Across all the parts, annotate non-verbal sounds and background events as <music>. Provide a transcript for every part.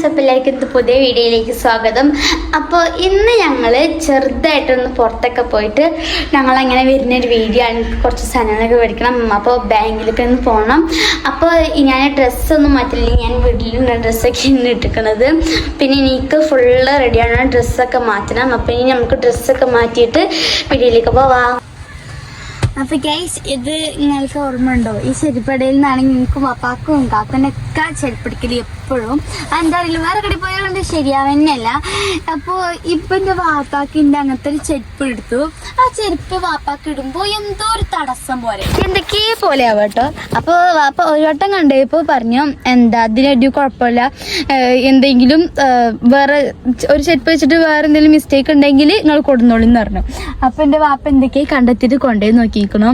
Friends അപ്പോൾ എല്ലാവർക്കും പുതിയ വീഡിയോയിലേക്ക് സ്വാഗതം. അപ്പോൾ ഇന്ന് ഞങ്ങൾ ചെറുതായിട്ടൊന്ന് പുറത്തൊക്കെ പോയിട്ട് ഞങ്ങളങ്ങനെ വരുന്നൊരു വീഡിയോ ആണ്. കുറച്ച് സാധനങ്ങളൊക്കെ മേടിക്കണം. അപ്പോൾ ബാങ്കിലൊക്കെ ഒന്ന് പോകണം അപ്പോൾ ഞാൻ ഡ്രസ്സൊന്നും മാറ്റില്ല. ഞാൻ വീട്ടിലുള്ള ഡ്രസ്സൊക്കെ ഇന്ന് ഇട്ടിരിക്കണത് പിന്നെ എനിക്ക് ഫുള്ള് റെഡിയാണ് ഡ്രസ്സൊക്കെ മാറ്റണം. അപ്പോൾ ഇനി നമുക്ക് ഡ്രസ്സൊക്കെ മാറ്റിയിട്ട് വീഡിയോയിലേക്ക് പോവാം. അപ്പൊ ഗൈസ് ഇത് നിങ്ങൾക്ക് ഓർമ്മ ഉണ്ടോ ഈ ചെരുപ്പടയിൽ നിന്നാണെങ്കിൽ നിങ്ങൾക്ക് പപ്പാക്കും കാക്കനൊക്കെ ചെരുപ്പടിക്കൽ എപ്പോഴും. എന്താ അറിയില്ല വേറെ കടി പോയതുകൊണ്ട് ശരിയാവന്നല്ല അപ്പോൾ ഇപ്പൊ എന്റെ വാപ്പാക്കിന്റെ അങ്ങനത്തെ ഒരു ചെരുപ്പ് എടുത്തു ആ ചെരുപ്പ് വാപ്പാക്ക് ഇടുമ്പോ എന്തോ ഒരു തടസ്സം പോലെ. എന്തൊക്കെ പോലെ ആവട്ടോ. അപ്പൊ വാപ്പ ഒരു വട്ടം കണ്ടപ്പോ പറഞ്ഞു എന്താ അതിനടി കുഴപ്പമില്ല. എന്തെങ്കിലും വേറെ ഒരു ചെരുപ്പ് വെച്ചിട്ട് വേറെ എന്തെങ്കിലും മിസ്റ്റേക്ക് ഉണ്ടെങ്കിൽ നിങ്ങൾ കൊടുന്നോളിന്ന് പറഞ്ഞു. അപ്പൊ എന്റെ വാപ്പ എന്തൊക്കെയാ കണ്ടെത്തിയിട്ട് കൊണ്ടുപോയി നോക്കിയിരിക്കണു.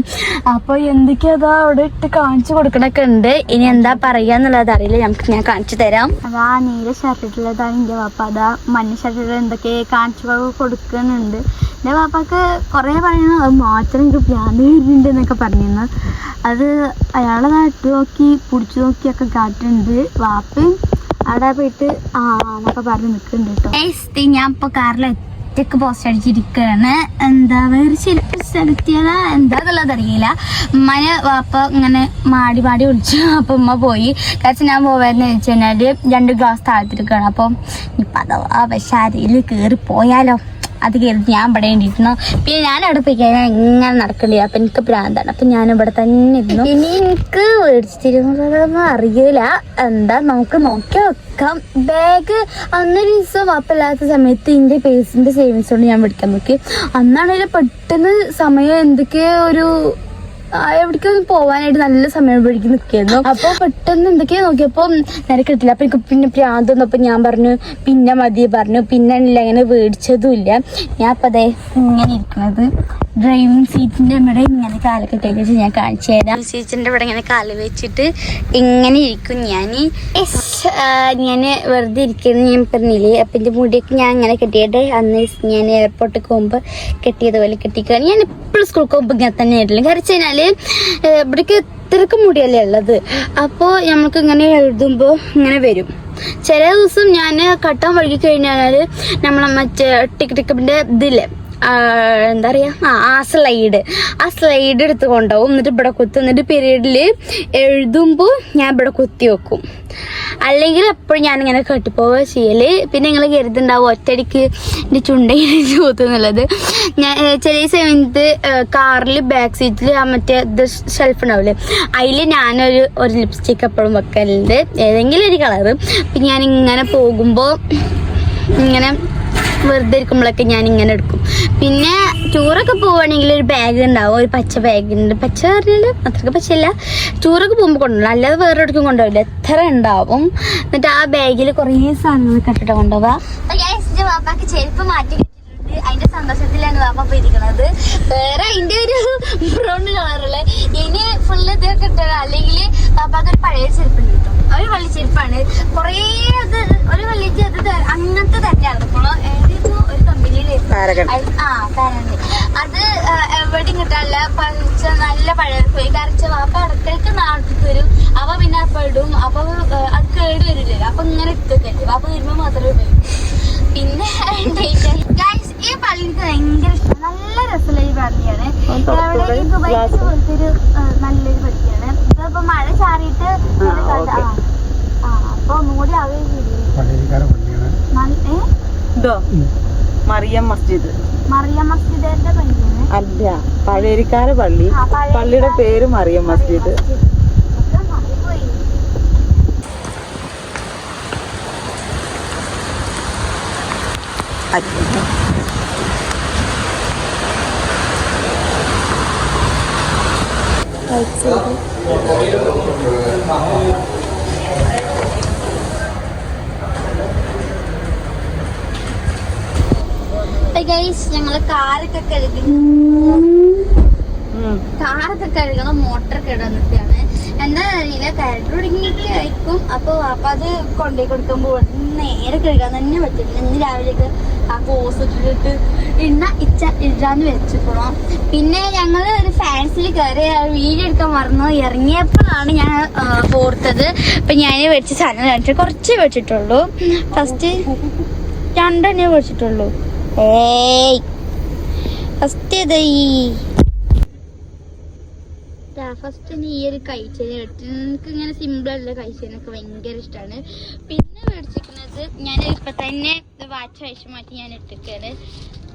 അപ്പൊ എന്തൊക്കെയാ അവിടെ ഇട്ട് കാണിച്ചു കൊടുക്കണൊക്കെ ഉണ്ട്. ഇനി എന്താ പറയാന്നുള്ളത് അറിയില്ല. നമുക്ക് ഞാൻ കാണിച്ചു തരാം. അതാ നീല ഷർട്ടിട്ടുള്ളതാണ് എന്റെ പാപ്പ അതാ മഞ്ഞ ഷർട്ടിൽ എന്തൊക്കെ കാണിച്ചു കൊടുക്കുന്നുണ്ട്. എന്റെ വാപ്പാക്ക് കുറെ പറയുന്നു. അത് മാറ്റം എനിക്ക് ഭ്രാന്ത് വരുന്നുണ്ട് എന്നൊക്കെ പറഞ്ഞിരുന്നു. അത് അയാളെ നാട്ടു നോക്കി പിടിച്ചു നോക്കിയൊക്കെ കാട്ടുണ്ട് വാപ്പയും അവിടെ പോയിട്ട് ആ എന്നൊക്കെ പറഞ്ഞ് നിൽക്കുന്നുണ്ട് കേട്ടോ. ഞാൻ ഇപ്പൊ കാറിൽ ഒറ്റയ്ക്ക് പോസ്റ്റ് അടിച്ചിരിക്കുകയാണ് എന്താ വേറെ ചെരുപ്പ് സ്ഥലത്തിയതാ എന്താന്നുള്ളത് അറിയില്ല. ഉമ്മനെ വാപ്പ ഇങ്ങനെ മാടി മാടി വിളിച്ചു. അപ്പൊ ഉമ്മ പോയി. കാരണം ഞാൻ പോവാന്ന് വെച്ച് കഴിഞ്ഞാൽ രണ്ട് ഗ്ലാസ് താഴ്ത്തിരിക്കുകയാണ്. അപ്പം ഇപ്പൊ അഥവാ പക്ഷെ ആരെങ്കിലും കയറി പോയാലോ അത് കയറിയിട്ട് ഞാൻ ഇവിടെ വേണ്ടിയിരുന്നു പിന്നെ ഞാൻ അവിടെ പോയി കഴിഞ്ഞാൽ എങ്ങനെ നടക്കില്ല അപ്പൊ എനിക്ക് ഭ്രാന്താണ്. അപ്പൊ ഞാൻ ഇവിടെ തന്നെ ഇരുന്നു. ഇനി എനിക്ക് മേടിച്ചിരുന്നതൊന്നും അറിയില്ല. എന്താ നമുക്ക് നോക്കി വെക്കാം ബാഗ് അന്നൊരു ദിവസം വാപ്പല്ലാത്ത സമയത്ത് എന്റെ പേഴ്സിന്റെ സേവിങ്സ് കൊണ്ട് ഞാൻ മേടിക്കാൻ നോക്കി. അന്നാണെങ്കിൽ പെട്ടെന്ന് സമയം എന്തൊക്കെയോ ഒരു എവിടേക്കോ ഒന്ന് പോവാനായിട്ട് നല്ല സമയം പിടിക്ക് നിൽക്കായിരുന്നു. അപ്പൊ പെട്ടെന്ന് എന്തൊക്കെയോ നോക്കിയപ്പോ നേരെ കിട്ടില്ല. അപ്പൊ എനിക്ക് പിന്നെ പ്രാന്ത് വന്നപ്പോ ഞാൻ പറഞ്ഞു പിന്നെ മതി പറഞ്ഞു. പിന്നെ ഇല്ല അങ്ങനെ മേടിച്ചതും ഇല്ല ഞാൻ അപ്പൊ അതെ ഇങ്ങനെ ഇരിക്കുന്നത് ഡ്രൈവിംഗ് സീറ്റിന്റെ ഇവിടെ ഇങ്ങനെ കാലൊക്കെ വെച്ച് ഞാൻ കാണിച്ചു തരാം. സീറ്റിന്റെ ഇവിടെ ഇങ്ങനെ കാൽ വെച്ചിട്ട് ഇങ്ങനെ ഇരിക്കും ഞാൻ ഞാൻ വെറുതെ ഇരിക്കുന്നു ഞാൻ പറഞ്ഞില്ലേ. അപ്പൊ എന്റെ മുടിയൊക്കെ ഞാൻ ഇങ്ങനെ കെട്ടിയിട്ട് അന്ന് ഞാൻ എയർപോർട്ടിൽ പോകുമ്പോൾ കെട്ടിയതുപോലെ കെട്ടിക്കുകയാണ് ഞാൻ എപ്പോഴും സ്കൂളിൽ പോകുമ്പോൾ ഇങ്ങനെ തന്നെ ആയിട്ടില്ല. കാരണം ഏഹ് ഇവിടേക്ക് ഇത്രക്ക് മുടിയല്ലേ ഉള്ളത്? അപ്പോൾ നമുക്ക് ഇങ്ങനെ എഴുതുമ്പോൾ ഇങ്ങനെ വരും. ചില ദിവസം ഞാൻ കട്ടാൻ വഴുകി കഴിഞ്ഞാൽ നമ്മളെ മറ്റേ ടിക് ടിക്കപ്പിന്റെ ഇതില്ലേ എന്താ പറയാ? ആ ആ സ്ലൈഡ് ആ സ്ലൈഡ് എടുത്ത് കൊണ്ടുപോകും എന്നിട്ട് ഇവിടെ കുത്തും. എന്നിട്ട് പീരീഡിൽ എഴുതുമ്പോൾ ഞാൻ ഇവിടെ കുത്തി വെക്കും. അല്ലെങ്കിൽ എപ്പോഴും ഞാനിങ്ങനെ കെട്ടിപ്പോവുക ചെയ്യൽ. പിന്നെ നിങ്ങൾ കരുതുണ്ടാവും ഒറ്റയടിക്ക് എന്റെ ചുണ്ടയിൽ <laughs> ചൂത്തുന്നുള്ളത് ഞാൻ ചില സമയത്ത് കാറിൽ ബാക്ക് സീറ്റിൽ ആ മറ്റേ ഇത് ഷെൽഫ് ഉണ്ടാവില്ലേ അതിൽ ഞാനൊരു ഒരു ലിപ്സ്റ്റിക്ക് എപ്പോഴും വെക്കലുണ്ട്. ഏതെങ്കിലും ഒരു കളറ് പിന്നെ ഞാൻ ഇങ്ങനെ പോകുമ്പോൾ ഇങ്ങനെ വെറുതെ ഇരിക്കുമ്പോഴൊക്കെ ഞാൻ ഇങ്ങനെ എടുക്കും. പിന്നെ ടൂറൊക്കെ പോവുകയാണെങ്കിൽ ഒരു ബാഗ് ഉണ്ടാവും ഒരു പച്ച ബാഗ് ഉണ്ട്. പച്ച പറഞ്ഞാൽ അത്രയ്ക്ക് പച്ചയില്ല. ടൂറൊക്കെ പോകുമ്പോൾ കൊണ്ടുപോകും അല്ലാതെ വേറെ എടുക്കും കൊണ്ടുപോകില്ല എത്ര ഉണ്ടാവും? എന്നിട്ട് ആ ബാഗിൽ കുറേ സാധനങ്ങൾ കെട്ടിട്ട് കൊണ്ടുപോകാം മാറ്റി അതിന്റെ സന്തോഷത്തിലാണ് വാപ്പ ഇപ്പൊ ഇരിക്കുന്നത് വേറെ അതിന്റെ ഒരു ബ്രൗൺ കളറുള്ള ഇനി ഫുള്ള് ഇതൊക്കെ ഇട്ടത്. അല്ലെങ്കിൽ പാപ്പാക്ക് ഒരു പഴയ ചെരുപ്പ് കിട്ടും. ഒരു വള്ളി ചെരുപ്പാണ്. കുറേ അത് ഒരു വള്ളിക്ക് അത് അങ്ങനത്തെ തന്നെയാണ് പാരണ്ട് അത് എവിടെ എവിടെയും കിട്ടാനില്ല പച്ച നല്ല പഴയ പോയി കരച്ച അപ്പൊ ഇടയ്ക്കിടയ്ക്ക് നാട്ടിൽ വരും അവ പിന്നെ അപ്പൊ ഇടും അപ്പൊ അത് കേട് വരില്ല അപ്പൊ ഇങ്ങനെ ഇട്ടൊക്കെ അപ്പൊ വരുമ്പോ മാത്രമേ ഉപയോഗിക്കും പിന്നെ ഗൈസ് ഈ പള്ളി എനിക്ക് ഭയങ്കര ഇഷ്ടം. നല്ല രസമുള്ള ഈ പള്ളിയാണ്. ദുബൈക്ക് പോലത്തെ ഒരു നല്ലൊരു പള്ളിയാണ്. ഇപ്പൊ മഴ ചാറിയിട്ട് അപ്പൊ ഒന്നുകൂടി ആവുകയും ചെയ്തു മറിയം മസ്ജിദ്. മറിയം മസ്ജിദിന്റെ അല്ല പഴയരിക്കാര പള്ളി. പള്ളിയുടെ പേര് മറിയം മസ്ജിദ്. Thank മാറിപ്പോയി. അപ്പൊ guys, ഞങ്ങൾ കാറൊക്കെ കഴുകി ഉം. കാറൊക്കെ കഴുകണം മോട്ടർ കിടന്നിട്ടാണ് എന്താ അറിയില്ല കരണ്ട് ഒടുങ്ങിയിട്ട് ആയിരിക്കും. അപ്പൊ അപ്പൊ അത് കൊണ്ടേ കൊടുക്കുമ്പോൾ നേരെ കഴുകാൻ തന്നെ പറ്റില്ല. ഇന്ന് രാവിലെയൊക്കെ ആ പോസ് ഇട്ടിട്ട് ഇണ്ണ ഇച്ച ഇടാന്ന് വെച്ചിക്കണം പിന്നെ ഞങ്ങൾ ഒരു ഫാൻസിൽ കയറി വീഡിയോ എടുക്കാൻ മറന്നു ഇറങ്ങിയപ്പോഴാണ് ഞാൻ ഓർത്തത്. അപ്പൊ ഞാൻ വെച്ച സാധനം കുറച്ച് വെച്ചിട്ടുള്ളൂ ഫസ്റ്റ് <laughs> രണ്ടെണ്ണേ മേടിച്ചിട്ടുള്ളൂ. ഏയ്. ഫസ്റ്റ് ഫസ്റ്റ് ഈ ഒരു എടുത്ത്. എനിക്ക് ഇങ്ങനെ സിമ്പിൾ അല്ല കഴിച്ചതിനൊക്കെ ഭയങ്കര ഇഷ്ടമാണ് പിന്നെ ഞാൻ ഇപ്പൊ തന്നെ വാച്ച് അയച്ചു മാറ്റി ഞാൻ ഇട്ടിരിക്കുകയാണ്.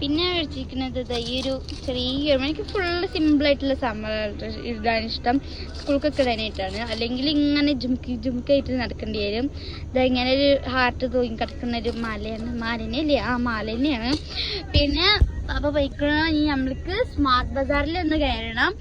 പിന്നെ വെച്ചിരിക്കുന്നത് ഈ ഒരു ചെറിയ എനിക്ക് ഫുള്ള് സിമ്പിൾ ആയിട്ടുള്ള സംഭവം ഇടാൻ ഇഷ്ടം. സ്കൂൾക്കൊക്കെ ഇടാനായിട്ടാണ്. അല്ലെങ്കിൽ ഇങ്ങനെ ജുമുക്കി ജുമുക്കായിട്ട് നടക്കേണ്ടി വരും. ഇതാ ഇങ്ങനെ ഒരു ഹാർട്ട് തൂങ്ങി കിടക്കുന്ന ഒരു മാലയാണ് മാലിന്യല്ലേ ആ മാല തന്നെയാണ്. പിന്നെ അപ്പൊ ബൈക്കിന് നമ്മൾക്ക് സ്മാർട്ട് ബസാറിൽ ഒന്ന് കയറണം.